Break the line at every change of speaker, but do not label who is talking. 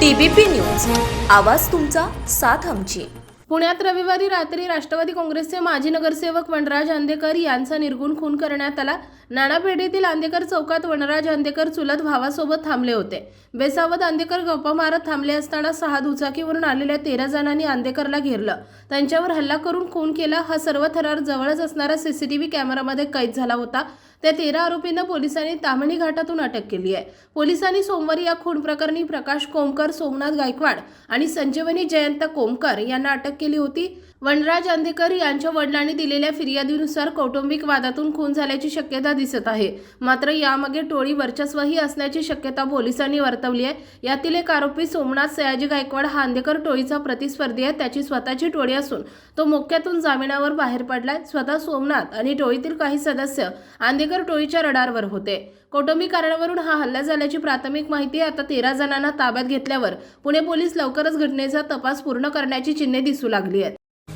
TBP news. आवाज तुमचा साथ आमची.
पुण्यात रविवारी रात्री राष्ट्रवादी काँग्रेसचे माजी नगरसेवक वनराज आंदेकर यांचा निर्गुण खून करण्यात आला. नाणापेठेतील आंदेकर चौकात वनराज आंदेकर चुलत भावासोबत थांबले होते. बेसावत आंदेकर गप्पा मारत थांबले असताना सहा दुचाकीवरून आलेल्या तेरा जणांनी आंदेकरला घेरलं. त्यांच्यावर हल्ला करून खून केला. हा सर्व थरार जवळच असणारा सीसीटीव्ही कॅमेरामध्ये कैद झाला होता. त्या तेरा आरोपींना पोलिसांनी तामणी घाटातून अटक केली आहे. पोलिसांनी सोमवारी या खून प्रकरणी प्रकाश कोमकर सोमनाथ गायकवाड आणि संजीवनी जयंत कोमकर यांना अटक केली होती. वनराज अंधेकर यांच्या वडिलांनी दिलेल्या फिर्यादीनुसार कौटुंबिक वादातून खून झाल्याची शक्यता दिसत आहे. मात्र यामागे टोळी वर्चस्वही असण्याची शक्यता पोलिसांनी वर्तवली आहे. यातील एक आरोपी सोमनाथ सयाजी गायकवाड हा अंधेकर टोळीचा प्रतिस्पर्धी आहे. त्याची स्वतःची टोळी असून तो मोक्यातून जामिनावर बाहेर पडलाय. स्वतः सोमनाथ आणि टोळीतील काही सदस्य आंदेकर टोळीच्या रडारवर होते. कौटुंबिक कारणावरून हा हल्ला झाल्याची प्राथमिक माहिती आता तेरा जणांना ताब्यात घेतल्यावर पुणे पोलीस लवकरच घटनेचा तपास पूर्ण करण्याची चिन्हे दिसू लागली आहेत.